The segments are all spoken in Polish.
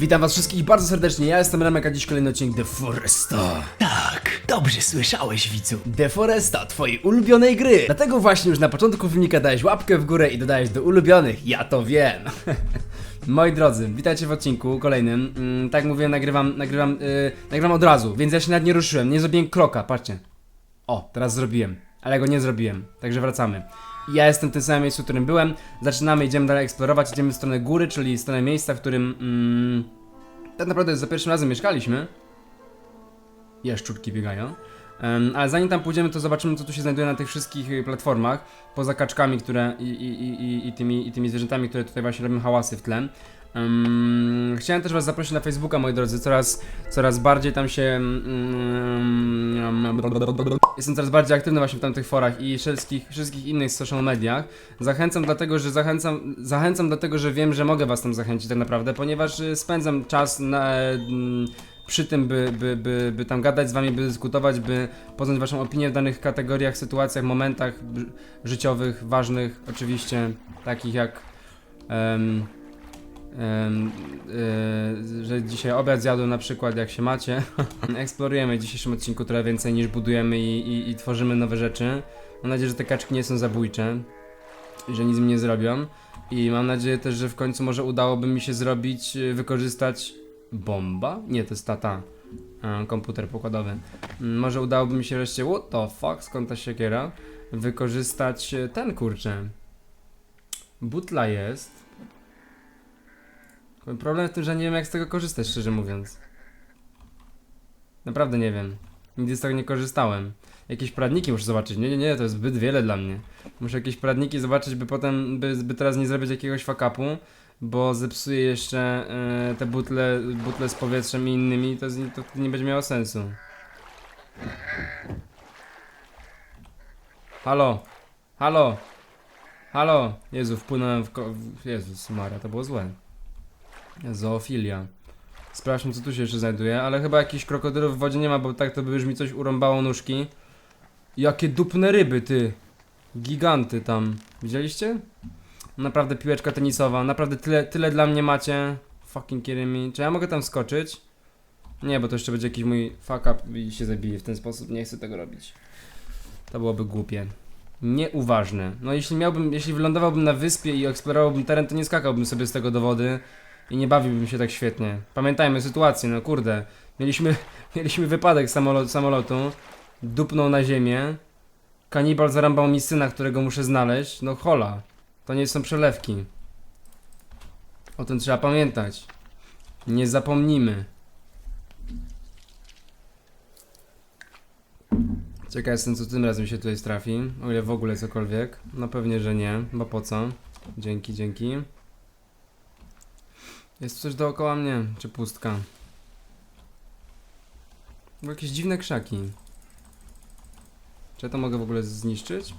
Witam was wszystkich bardzo serdecznie, ja jestem Remek, a dziś kolejny odcinek The Foresta. Tak, dobrze słyszałeś, widzu. The Foresta, twojej ulubionej gry. Dlatego właśnie już na początku filmika dałeś łapkę w górę i dodałeś do ulubionych, ja to wiem. Moi drodzy, witajcie w odcinku kolejnym. Mm, tak mówię, nagrywam, nagrywam, yy, nagrywam od razu, więc ja się nawet nie ruszyłem, nie zrobiłem kroka, patrzcie. O, teraz zrobiłem, ale go nie zrobiłem, także wracamy. Ja jestem w tym samym miejscu, w którym byłem. Zaczynamy, idziemy dalej eksplorować, idziemy w stronę góry, czyli w stronę miejsca, w którym mm, tak naprawdę za pierwszym razem mieszkaliśmy. Jaszczurki biegają. Ale zanim tam pójdziemy, to zobaczymy, co tu się znajduje na tych wszystkich y, platformach. Poza kaczkami, które i, i, i, i, tymi, i tymi zwierzętami, które tutaj właśnie robią hałasy w tle. Em, chciałem też Was zaprosić na Facebooka, moi drodzy. Coraz, coraz bardziej tam się. mm, jestem coraz bardziej aktywny właśnie w tamtych forach i wszystkich, wszystkich innych social mediach. Zachęcam dlatego, że zachęcam, zachęcam dlatego, że wiem, że mogę Was tam zachęcić tak naprawdę, ponieważ y, spędzam czas na. Przy tym, by, by, by, by tam gadać z wami, by dyskutować, by poznać waszą opinię w danych kategoriach, sytuacjach, momentach życiowych, ważnych, oczywiście, takich jak em, em, y, że dzisiaj obiad zjadłem na przykład, jak się macie. Eksplorujemy w dzisiejszym odcinku trochę więcej niż budujemy i, i, i tworzymy nowe rzeczy. Mam nadzieję, że te kaczki nie są zabójcze i że nic mi nie zrobią. I mam nadzieję też, że w końcu może udałoby mi się zrobić, y, wykorzystać bomba? Nie, to jest tata. E, komputer pokładowy. Mm, Może udałoby mi się wreszcie, what the fuck, skąd ta siekiera? Wykorzystać e, ten kurczę. Butla jest. Problem w tym, że nie wiem jak z tego korzystać, szczerze mówiąc. Naprawdę nie wiem. Nigdy z tego nie korzystałem. Jakieś poradniki muszę zobaczyć. Nie, nie, nie, to jest zbyt wiele dla mnie. Muszę jakieś poradniki zobaczyć, by potem, by, by teraz nie zrobić jakiegoś fakapu bo zepsuje jeszcze e, te butle, butle z powietrzem i innymi, to, to nie będzie miało sensu. Halo, halo, halo, Jezu, wpłynąłem w, ko- w Jezus Maria, to było złe. Zoofilia. Sprawdźmy co tu się jeszcze znajduje, ale chyba jakichś krokodylów w wodzie nie ma, bo tak to by już mi coś urąbało nóżki. Jakie dupne ryby, ty. Giganty tam. Widzieliście? Naprawdę piłeczka tenisowa, naprawdę tyle, tyle dla mnie macie. Fucking kidding me. Czy ja mogę tam skoczyć? Nie, bo to jeszcze będzie jakiś mój fuck up i się zabije w ten sposób. Nie chcę tego robić. To byłoby głupie. Nieuważne. No jeśli miałbym, jeśli wylądowałbym na wyspie i eksplorowałbym teren, to nie skakałbym sobie z tego do wody i nie bawiłbym się tak świetnie. Pamiętajmy sytuację, no kurde. Mieliśmy, mieliśmy wypadek samolot, samolotu, dupnął na ziemię, kanibal zarąbał mi syna, którego muszę znaleźć, no hola. To nie są przelewki. O tym trzeba pamiętać. Nie zapomnimy. Ciekaw jestem, co tym razem się tutaj trafi. O ile w ogóle cokolwiek. No pewnie, że nie, bo po co? Dzięki, dzięki. Jest coś dookoła mnie, czy pustka? Bo jakieś dziwne krzaki. Czy ja to mogę w ogóle zniszczyć?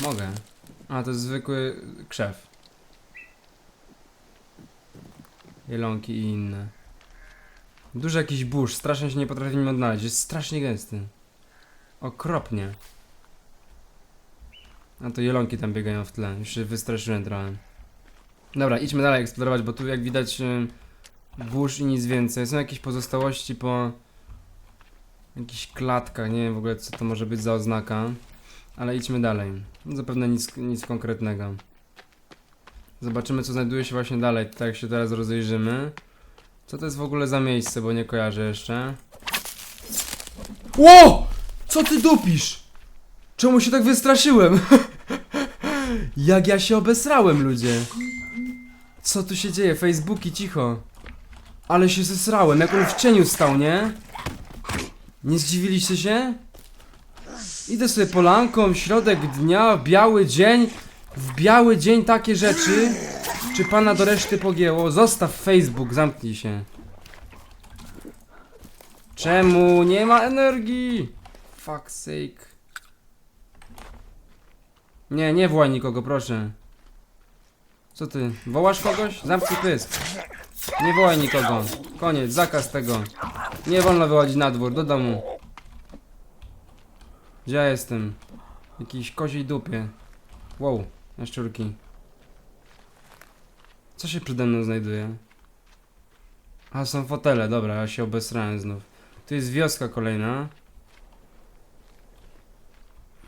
Mogę. A, to jest zwykły krzew. Jelonki i inne. Duży jakiś burz, strasznie się nie potrafię w nim odnaleźć. Jest strasznie gęsty. Okropnie. A to jelonki tam biegają w tle. Już się wystraszyłem trochę. Dobra, idźmy dalej eksplorować, bo tu jak widać y, burz i nic więcej. Są jakieś pozostałości po jakichś klatkach. Nie wiem w ogóle co to może być za oznaka. Ale idźmy dalej. Zapewne nic, nic konkretnego. Zobaczymy, co znajduje się właśnie dalej, tak się teraz rozejrzymy. Co to jest w ogóle za miejsce, bo nie kojarzę jeszcze. Ło! Co ty dupisz? Czemu się tak wystraszyłem? jak ja się obesrałem, ludzie. Co tu się dzieje? Facebooki, cicho. Ale się zesrałem, jak on w cieniu stał, nie? Nie zdziwiliście się? Idę sobie polanką, środek dnia, biały dzień. W biały dzień takie rzeczy. Czy pana do reszty pogięło? Zostaw Facebook, zamknij się. Czemu nie ma energii? Fuck sake. Nie, nie wołaj nikogo, proszę. Co ty? Wołasz kogoś? Zamknij pysk. Nie wołaj nikogo. Koniec, zakaz tego. Nie wolno wychodzić na dwór, do domu. Gdzie ja jestem? Jakiejś koziej dupie. Wow, jaszczurki. Co się przede mną znajduje? A, są fotele, dobra, ja się obesrałem znów. Tu jest wioska kolejna.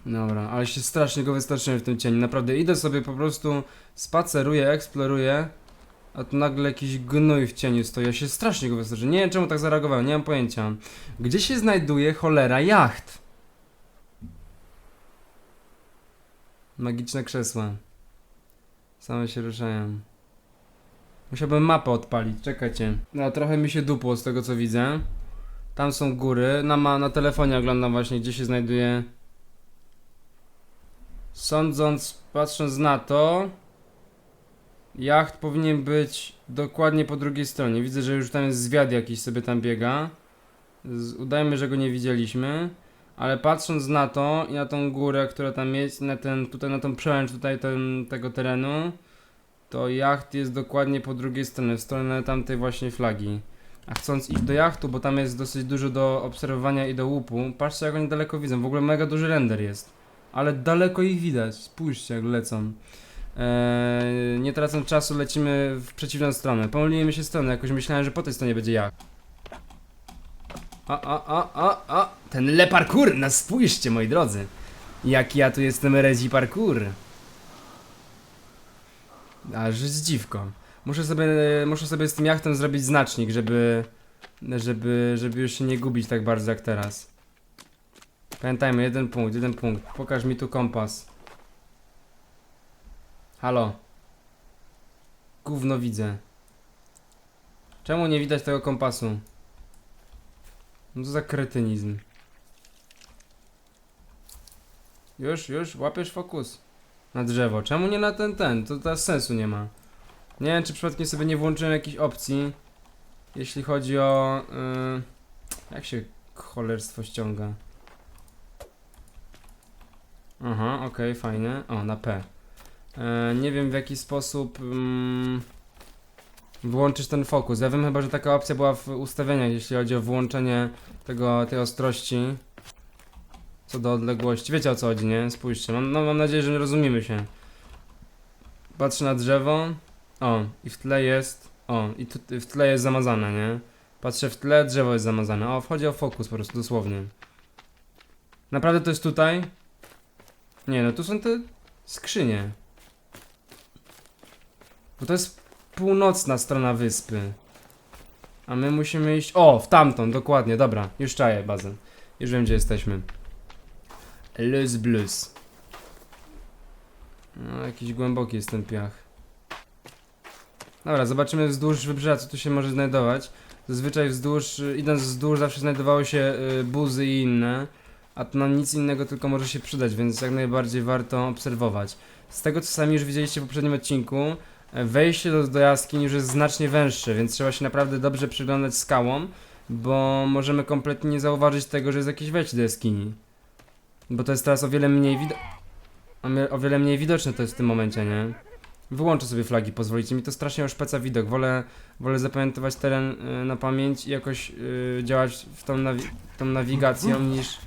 Dobra, ale się strasznie go wystraszyłem w tym cieniu. Naprawdę idę sobie po prostu, spaceruję, eksploruję, a tu nagle jakiś gnój w cieniu stoi. Ja się strasznie go wystraszyłem. Nie wiem czemu tak zareagowałem, nie mam pojęcia. Gdzie się znajduje cholera jacht? Magiczne krzesła. Same się ruszają. Musiałbym mapę odpalić, czekajcie. No trochę mi się dupło z tego co widzę. Tam są góry. Na, ma, na telefonie oglądam właśnie gdzie się znajduje. Sądząc, patrząc na to, jacht powinien być dokładnie po drugiej stronie. Widzę, że już tam jest zwiad jakiś sobie tam biega. Udajmy, że go nie widzieliśmy. Ale patrząc na to i na tą górę, która tam jest, na ten, tutaj na tą przełęcz tutaj ten, tego terenu, to jacht jest dokładnie po drugiej stronie, w stronę tamtej właśnie flagi. A chcąc iść do jachtu, bo tam jest dosyć dużo do obserwowania i do łupu, patrzcie jak oni daleko widzą, w ogóle mega duży render jest. Ale daleko ich widać, spójrzcie jak lecą. Eee, nie tracąc czasu lecimy w przeciwną stronę. Pomyliliśmy się stronę, jakoś myślałem, że po tej stronie będzie jacht. A, a, a, a, a, ten le parkour, no spójrzcie moi drodzy. Jak ja tu jestem rezi parkour. Aż zdziwko. Muszę sobie, muszę sobie z tym jachtem zrobić znacznik, żeby, żeby, żeby już się nie gubić tak bardzo jak teraz. Pamiętajmy, jeden punkt, jeden punkt. Pokaż mi tu kompas. Halo. Gówno widzę. Czemu nie widać tego kompasu? No to za kretynizm. Już, już, łapiesz fokus. Na drzewo. Czemu nie na ten, ten? To teraz sensu nie ma. Nie wiem, czy przypadkiem sobie nie włączyłem jakiejś opcji, jeśli chodzi o... Yy, jak się cholerstwo ściąga? Aha, okej, fajnie. O, na P. E, nie wiem w jaki sposób mm, włączyć ten fokus. Ja wiem chyba, że taka opcja była w ustawieniach, jeśli chodzi o włączenie tego, tej ostrości co do odległości. Wiecie o co chodzi, nie? Spójrzcie. Mam, no, mam nadzieję, że rozumiemy się. Patrzę na drzewo. O, i w tle jest. O, i tu, w tle jest zamazane, nie? Patrzę w tle, drzewo jest zamazane. O, wchodzi o fokus po prostu, dosłownie. Naprawdę to jest tutaj? Nie, no tu są te skrzynie. Bo to jest północna strona wyspy. A my musimy iść... O, w tamtą, dokładnie, dobra. Już czaję bazę. Już wiem, gdzie jesteśmy. Luz blues. No, jakiś głęboki jest ten piach. Dobra, zobaczymy wzdłuż wybrzeża, co tu się może znajdować. Zazwyczaj wzdłuż, idąc wzdłuż zawsze znajdowały się y, buzy i inne. A tu nam nic innego tylko może się przydać, więc jak najbardziej warto obserwować. Z tego co sami już widzieliście w poprzednim odcinku, wejście do, do jaskiń już jest znacznie węższe, więc trzeba się naprawdę dobrze przyglądać skałom, bo możemy kompletnie nie zauważyć tego, że jest jakieś wejście do jaskini. Bo to jest teraz o wiele mniej widoczne. O wiele mniej widoczne to jest w tym momencie, nie? Wyłączę sobie flagi, pozwolicie mi to strasznie oszpeca widok. Wolę, wolę zapamiętywać teren y, na pamięć i jakoś y, działać w tą, nawi tą nawigacją niż.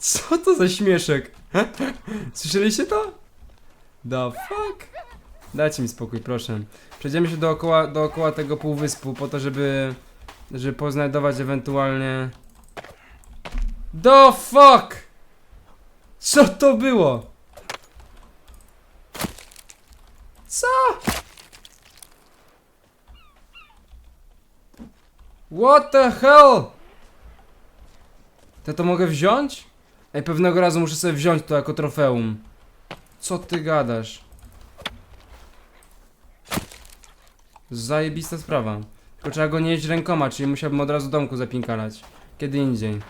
Co to za śmieszek? Słyszeliście to? The fuck? Dajcie mi spokój, proszę. Przejdziemy się dookoła, dookoła tego półwyspu po to, żeby, żeby poznajdować ewentualnie... The fuck? Co to było? Co? What the hell? To to mogę wziąć? Ej, pewnego razu muszę sobie wziąć to jako trofeum. Co ty gadasz? Zajebista sprawa. Tylko trzeba go nie jeść rękoma, czyli musiałbym od razu domku zapinkalać. Kiedy indziej.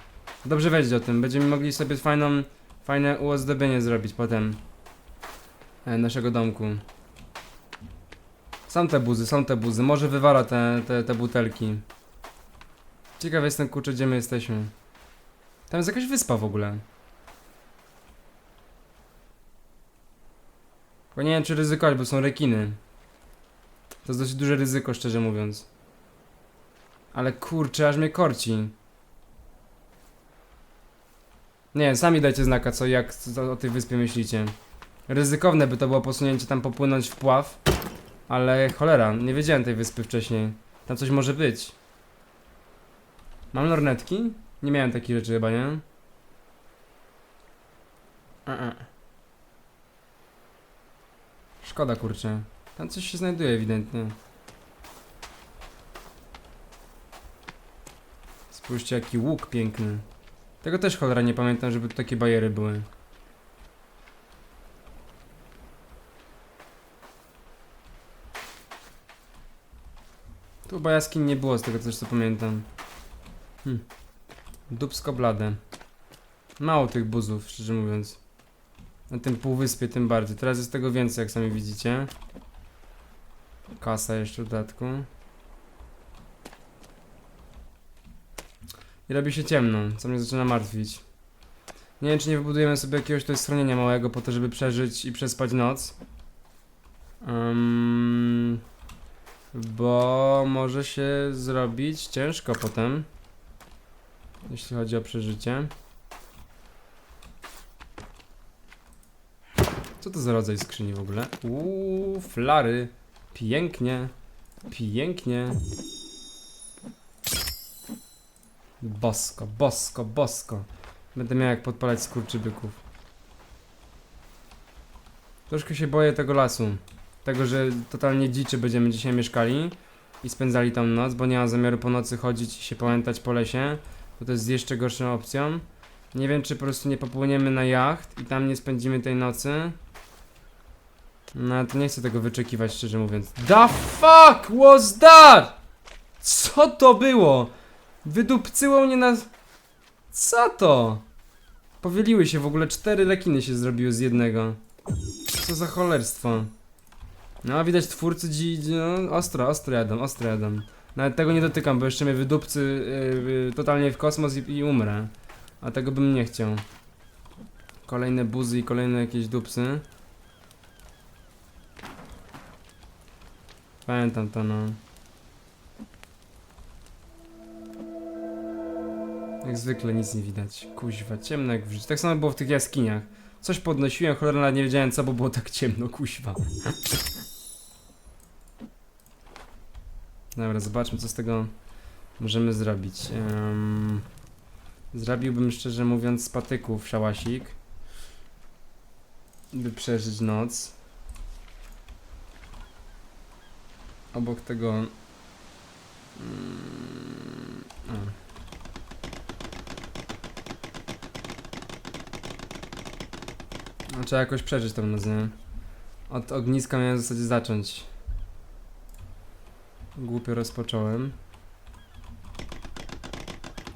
Dobrze wiedzieć o tym. Będziemy mogli sobie fajną, fajne uozdobienie zrobić potem. E, naszego domku. Są te buzy, są te buzy. Może wywala te, te, te butelki. Ciekaw jestem, kurczę, gdzie my jesteśmy. Tam jest jakaś wyspa w ogóle. Tylko nie wiem, czy ryzykować, bo są rekiny. To jest dość duże ryzyko, szczerze mówiąc. Ale kurczę, aż mnie korci. Nie, sami dajcie znaka, co jak co o tej wyspie myślicie. Ryzykowne by to było posunięcie tam popłynąć w pław. Ale cholera, nie wiedziałem tej wyspy wcześniej. Tam coś może być. Mam lornetki? Nie miałem takich rzeczy chyba, nie? E-e. Szkoda kurczę. Tam coś się znajduje ewidentnie. Spójrzcie jaki łuk piękny. Tego też cholera nie pamiętam, żeby tu takie bajery były. Tu chyba nie było z tego też co pamiętam. Hm. Dubsko blade. Mało tych buzów, szczerze mówiąc. Na tym półwyspie tym bardziej. Teraz jest tego więcej, jak sami widzicie. Kasa jeszcze w dodatku. I robi się ciemno, co mnie zaczyna martwić. Nie wiem, czy nie wybudujemy sobie jakiegoś tutaj schronienia małego po to, żeby przeżyć i przespać noc. Um, bo może się zrobić ciężko potem. Jeśli chodzi o przeżycie. Co to za rodzaj skrzyni w ogóle? Uuu, flary. Pięknie. Pięknie. Bosko, bosko, bosko. Będę miał jak podpalać skurczybyków. Troszkę się boję tego lasu. Tego, że totalnie dziczy będziemy dzisiaj mieszkali i spędzali tam noc, bo nie mam zamiaru po nocy chodzić i się pałętać po lesie, bo to jest jeszcze gorszą opcją. Nie wiem, czy po prostu nie popłyniemy na jacht i tam nie spędzimy tej nocy. No, to nie chcę tego wyczekiwać, szczerze mówiąc. The fuck was that? Co to było? Wydupcyło mnie na... Co to? Powieliły się w ogóle, cztery rekiny się zrobiły z jednego. Co za cholerstwo. No, widać twórcy dzi... No, ostro, ostro jadą, ostro jadą. Nawet tego nie dotykam, bo jeszcze mnie wydupcy yy, yy, totalnie w kosmos i, i umrę. A tego bym nie chciał. Kolejne buzy i kolejne jakieś dupsy. Pamiętam to, no. Jak zwykle nic nie widać. Kuźwa, ciemno jak w życiu. Tak samo było w tych jaskiniach. Coś podnosiłem, cholera nawet nie wiedziałem co, bo było tak ciemno, kuźwa. Dobra, zobaczmy co z tego możemy zrobić. Em, zrobiłbym szczerze mówiąc z patyków szałasik. By przeżyć noc. Obok tego... Mm, a. No, trzeba jakoś przeżyć tą noc, nie? Od ogniska miałem w zasadzie zacząć. Głupio rozpocząłem.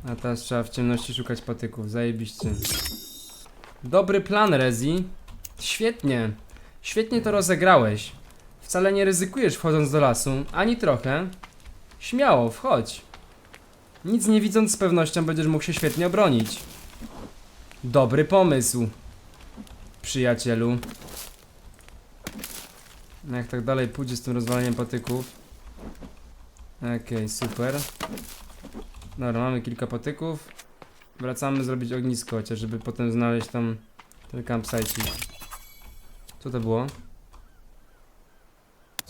A teraz trzeba w ciemności szukać patyków. Zajebiście. Dobry plan, Rezi. Świetnie. Świetnie to rozegrałeś. Wcale nie ryzykujesz wchodząc do lasu. Ani trochę. Śmiało, wchodź. Nic nie widząc z pewnością będziesz mógł się świetnie obronić. Dobry pomysł przyjacielu. No jak tak dalej pójdzie z tym rozwalaniem patyków. Okej, super. Dobra, mamy kilka patyków. Wracamy zrobić ognisko, chociaż żeby potem znaleźć tam ten campsite. Co to było?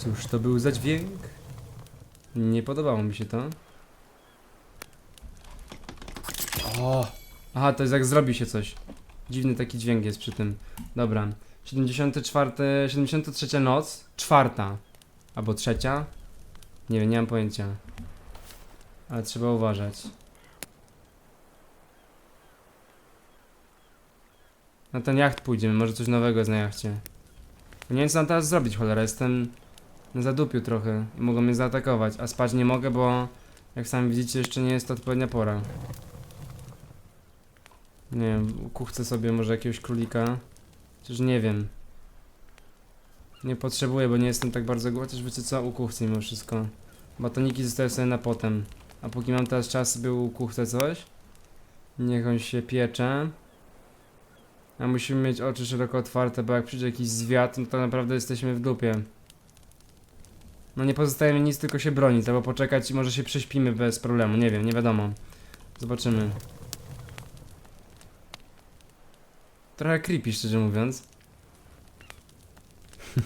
Cóż to był za dźwięk? Nie podobało mi się to. O! Aha, to jest jak zrobi się coś. Dziwny taki dźwięk jest przy tym. Dobra. 74, 73 noc, czwarta. Albo trzecia. Nie wiem, nie mam pojęcia. Ale trzeba uważać. Na ten jacht pójdziemy, może coś nowego jest na jachcie. Nie wiem co mam teraz zrobić, cholera, jestem na zadupiu trochę i mogą mnie zaatakować, a spać nie mogę, bo jak sami widzicie jeszcze nie jest odpowiednia pora. Nie wiem, kuchcę sobie może jakiegoś królika. Chociaż nie wiem. Nie potrzebuję, bo nie jestem tak bardzo głośny. Chociaż wiecie co, ukuchcę mimo wszystko. Batoniki zostawię sobie na potem. A póki mam teraz czas, sobie ukuchcę coś. Niech on się piecze. A musimy mieć oczy szeroko otwarte, bo jak przyjdzie jakiś zwiat, no to naprawdę jesteśmy w dupie. No nie pozostaje mi nic, tylko się bronić, albo poczekać i może się prześpimy bez problemu. Nie wiem, nie wiadomo. Zobaczymy. Trochę creepy, szczerze mówiąc.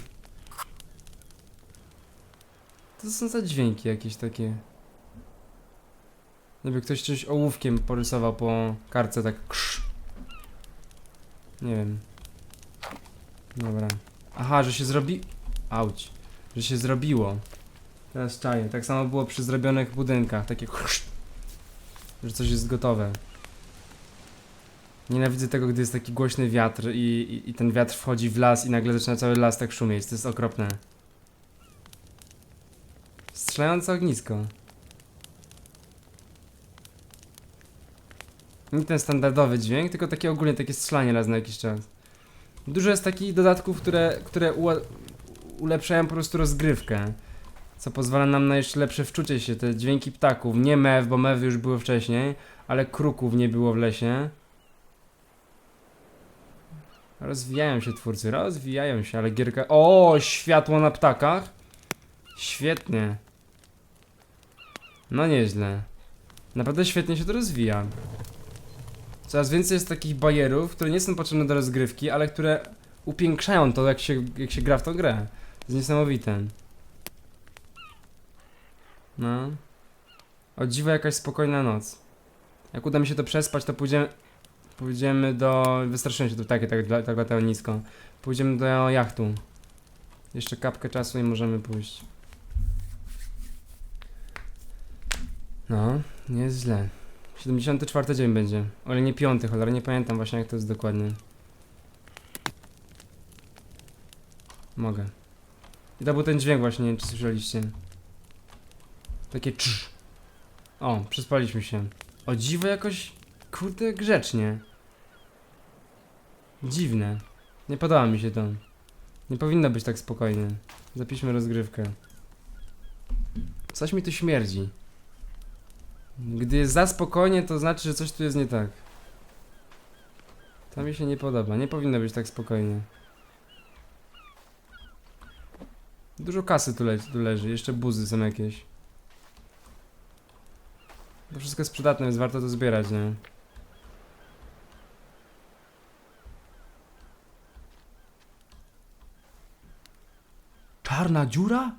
to są za dźwięki jakieś takie? Jakby ktoś coś ołówkiem porysował po kartce tak krz. Nie wiem. Dobra. Aha, że się zrobi... Auć. Że się zrobiło. Teraz czaję. Tak samo było przy zrobionych budynkach. Takie. Że coś jest gotowe. Nienawidzę tego, gdy jest taki głośny wiatr i, i, i ten wiatr wchodzi w las i nagle zaczyna cały las tak szumieć. To jest okropne. Strzelające ognisko. Nie ten standardowy dźwięk, tylko takie ogólnie takie strzelanie raz na jakiś czas. Dużo jest takich dodatków, które, które ulepszają po prostu rozgrywkę. Co pozwala nam na jeszcze lepsze wczucie się. Te dźwięki ptaków. Nie mew, bo mewy już były wcześniej, ale kruków nie było w lesie. Rozwijają się twórcy, rozwijają się, ale gierka... O, światło na ptakach. Świetnie. No nieźle. Naprawdę świetnie się to rozwija. Coraz więcej jest takich bajerów, które nie są potrzebne do rozgrywki, ale które upiększają to, jak się, jak się gra w tą grę. Jest niesamowite. No. O dziwo jakaś spokojna noc. Jak uda mi się to przespać, to pójdziemy... Pójdziemy do... Wystraszyłem się, to takie tak, tak, tak latało nisko. Pójdziemy do jachtu. Jeszcze kapkę czasu i możemy pójść. No, nie jest źle. 74 dzień będzie. O ile nie piąty, cholera, nie pamiętam właśnie jak to jest dokładnie. Mogę. I to był ten dźwięk właśnie, nie wiem czy słyszeliście. Takie trz. O, przespaliśmy się. O dziwo jakoś, kurde, grzecznie. Dziwne. Nie podoba mi się to. Nie powinno być tak spokojnie. Zapiszmy rozgrywkę. Coś mi tu śmierdzi. Gdy jest za spokojnie, to znaczy, że coś tu jest nie tak. To mi się nie podoba. Nie powinno być tak spokojnie. Dużo kasy tu, le tu leży. Jeszcze buzy są jakieś. To wszystko jest przydatne, więc warto to zbierać, nie? Czarna dziura?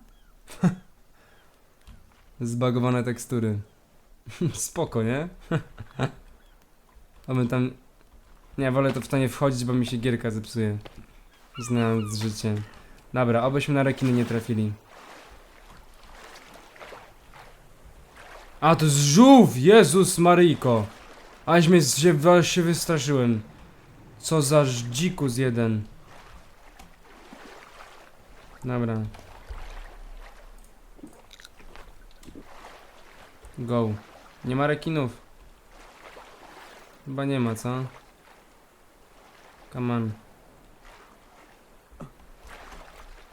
Zbagowane tekstury. Spoko, nie? Oby tam... Nie, wolę to w to nie wchodzić, bo mi się gierka zepsuje. Znając życie. Dobra, obyśmy na rekiny nie trafili. A, to jest żółw! Jezus Maryjko! Aś mnie się, aż się wystraszyłem. Co za dzikus jeden. Dobra. Go. Nie ma rekinów. Chyba nie ma, co? Come on.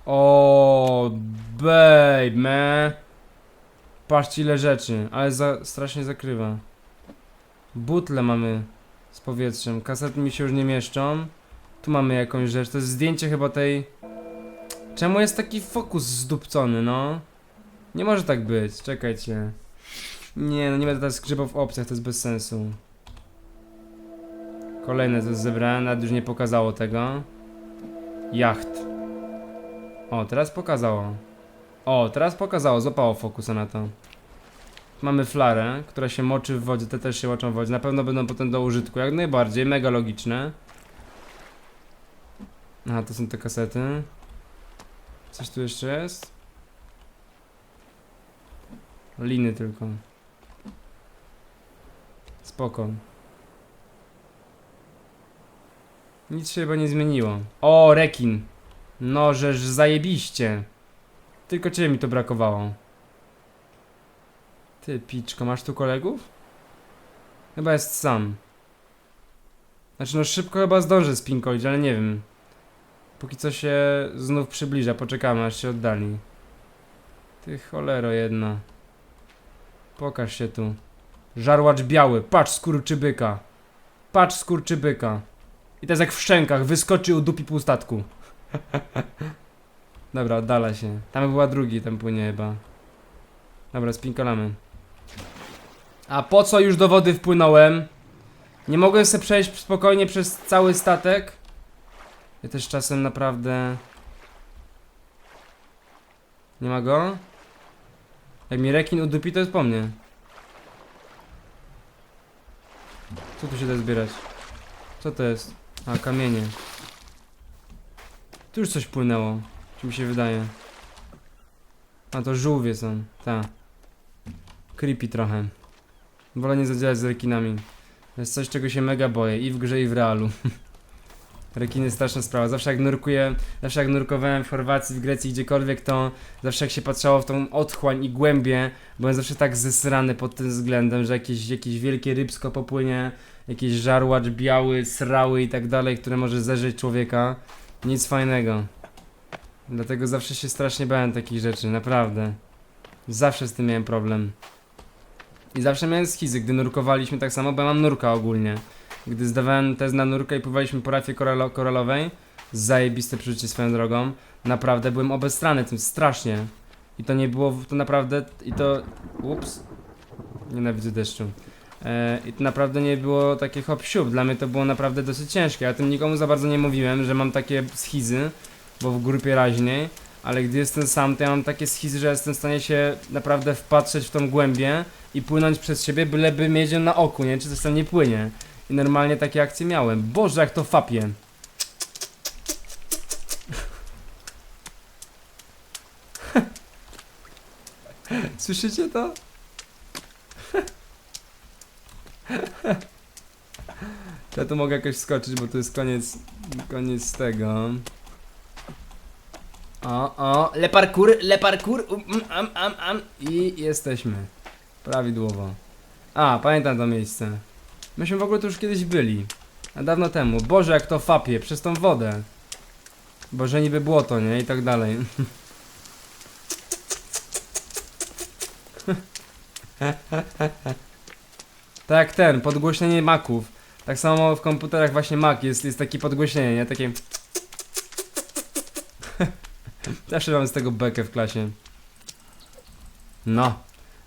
O, babe, man. Patrzcie ile rzeczy, ale za, strasznie zakrywa. Butle mamy z powietrzem. Kasety mi się już nie mieszczą. Tu mamy jakąś rzecz. To jest zdjęcie chyba tej... Czemu jest taki fokus zdupcony, no? Nie może tak być, czekajcie. Nie, no nie będę teraz grzebał w opcjach, to jest bez sensu. Kolejne to zebrane, nawet już nie pokazało tego. Jacht. O, teraz pokazało. O, teraz pokazało, złapało fokusa na to. Mamy flarę, która się moczy w wodzie, te też się moczą w wodzie. Na pewno będą potem do użytku, jak najbardziej, mega logiczne. Aha, to są te kasety. Coś tu jeszcze jest? Liny tylko. Spoko. Nic się chyba nie zmieniło. O, rekin. No, żeż zajebiście. Tylko ciebie mi to brakowało. Ty, piczko, masz tu kolegów? Chyba jest sam. Znaczy, no szybko chyba zdążę spinkolić, ale nie wiem. Póki co się znów przybliża, poczekamy aż się oddali. Ty cholero jedna. Pokaż się tu. Żarłacz biały, patrz skurczybyka. Patrz skurczybyka. I teraz jak w szczękach, wyskoczy u dupi pół statku. Dobra, oddala się. Tam była drugi, tam płynie chyba. Dobra, spinkolamy. A po co już do wody wpłynąłem? Nie mogłem sobie przejść spokojnie przez cały statek? Ja też czasem naprawdę... Nie ma go? Jak mi rekin udupi, to jest po mnie. Co tu się da zbierać? Co to jest? A, kamienie. Tu już coś płynęło. Czy mi się wydaje? A to żółwie są. Ta. Creepy trochę. Wolę nie zadziałać z rekinami. To jest coś, czego się mega boję. I w grze, i w realu. Rekiny straszna sprawa. Zawsze jak nurkuję, zawsze jak nurkowałem w Chorwacji, w Grecji, gdziekolwiek, to zawsze jak się patrzało w tą otchłań i głębię, byłem zawsze tak zesrany pod tym względem, że jakieś, jakieś wielkie rybsko popłynie, jakiś żarłacz biały, srały i tak dalej, które może zerzeć człowieka. Nic fajnego. Dlatego zawsze się strasznie bałem takich rzeczy, naprawdę. Zawsze z tym miałem problem. I zawsze miałem schizy, gdy nurkowaliśmy tak samo, bo ja mam nurka ogólnie. Gdy zdawałem test na nurkę i pływaliśmy po rafie koralo koralowej, zajebiste przeżycie swoją drogą, naprawdę byłem obestrany tym strasznie. I to nie było, to naprawdę, i to, ups, nienawidzę deszczu. E, I to naprawdę nie było takie hop siup, dla mnie to było naprawdę dosyć ciężkie, ja tym nikomu za bardzo nie mówiłem, że mam takie schizy, bo w grupie raźniej, ale gdy jestem sam, to ja mam takie schizy, że jestem w stanie się naprawdę wpatrzeć w tą głębię i płynąć przez siebie, byleby mieć ją na oku, nie? Czy coś tam nie płynie. I normalnie takie akcje miałem. Boże, jak to fapie. Słyszycie to? Ja tu mogę jakoś skoczyć, bo to jest koniec, koniec tego. O, o, le parkour, le parkour, um, am, am, am. I jesteśmy. Prawidłowo. A, pamiętam to miejsce. Myśmy w ogóle tu już kiedyś byli. A dawno temu. Boże, jak to fapie przez tą wodę. Boże, niby błoto, nie? I tak dalej. tak jak ten, podgłośnienie maków. Tak samo w komputerach właśnie Mac jest, jest takie podgłośnienie, nie? Takie... Zawsze mam z tego bekę w klasie. No.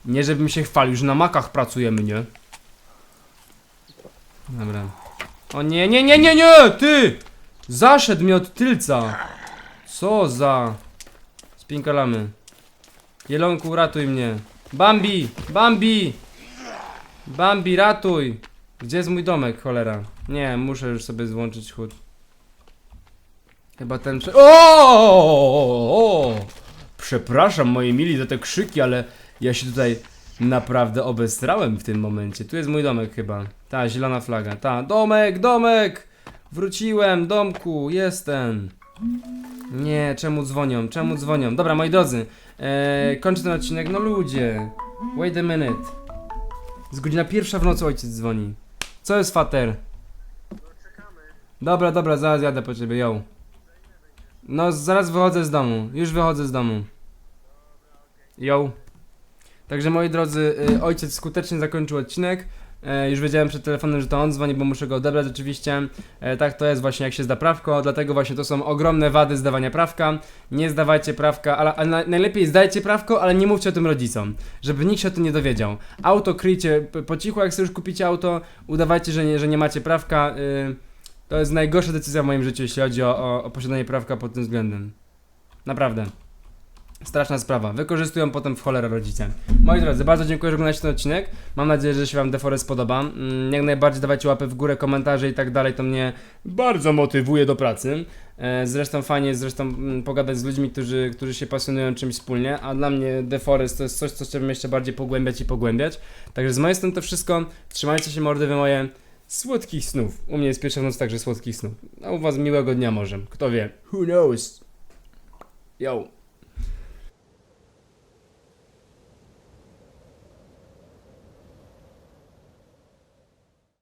Nie żebym się chwalił, że na makach pracujemy, nie? Dobra. O nie, nie, nie, nie, nie! Ty! Zaszedł mnie od tylca! Co za... Spinkalamy. Jelonku, ratuj mnie. Bambi! Bambi! Bambi, ratuj! Gdzie jest mój domek, cholera? Nie, muszę już sobie złączyć chód. Chyba ten prze... O! Przepraszam, moi mili, za te krzyki, ale ja się tutaj naprawdę obestrałem w tym momencie. Tu jest mój domek chyba. Ta, zielona flaga. Ta, domek, domek! Wróciłem, domku, jestem. Nie, czemu dzwonią, czemu dzwonią? Dobra, moi drodzy, e, kończę ten odcinek. No ludzie, wait a minute. Z godzina pierwsza w nocy ojciec dzwoni. Co jest fater? Dobra, dobra, zaraz jadę po ciebie, ją. No, zaraz wychodzę z domu. Już wychodzę z domu. Ją. Także moi drodzy, y, ojciec skutecznie zakończył odcinek. E, już wiedziałem przed telefonem, że to on dzwoni, bo muszę go odebrać oczywiście. E, tak to jest właśnie jak się zda prawko, dlatego właśnie to są ogromne wady zdawania prawka. Nie zdawajcie prawka, ale, ale na, najlepiej zdajcie prawko, ale nie mówcie o tym rodzicom, żeby nikt się o tym nie dowiedział. Auto kryjcie po cichu, jak sobie już kupicie auto, udawajcie, że nie, że nie macie prawka. Y, to jest najgorsza decyzja w moim życiu, jeśli chodzi o, o posiadanie prawka pod tym względem. Naprawdę. Straszna sprawa. Wykorzystują potem w cholerę rodzice. Moi drodzy, bardzo dziękuję, że oglądaliście ten odcinek. Mam nadzieję, że się Wam Deforest podoba. Mm, Jak najbardziej dawajcie łapy w górę, komentarze i tak dalej. To mnie bardzo motywuje do pracy. E, Zresztą fajnie jest zresztą mm, pogadać z ludźmi, którzy, którzy się pasjonują czymś wspólnie. A dla mnie Deforest to jest coś, co chciałbym jeszcze bardziej pogłębiać i pogłębiać. Także z mojej strony to wszystko. Trzymajcie się mordy wy moje. Słodkich snów. U mnie jest pierwsza noc, także słodkich snów. A u was miłego dnia może. Kto wie. Who knows? Yo.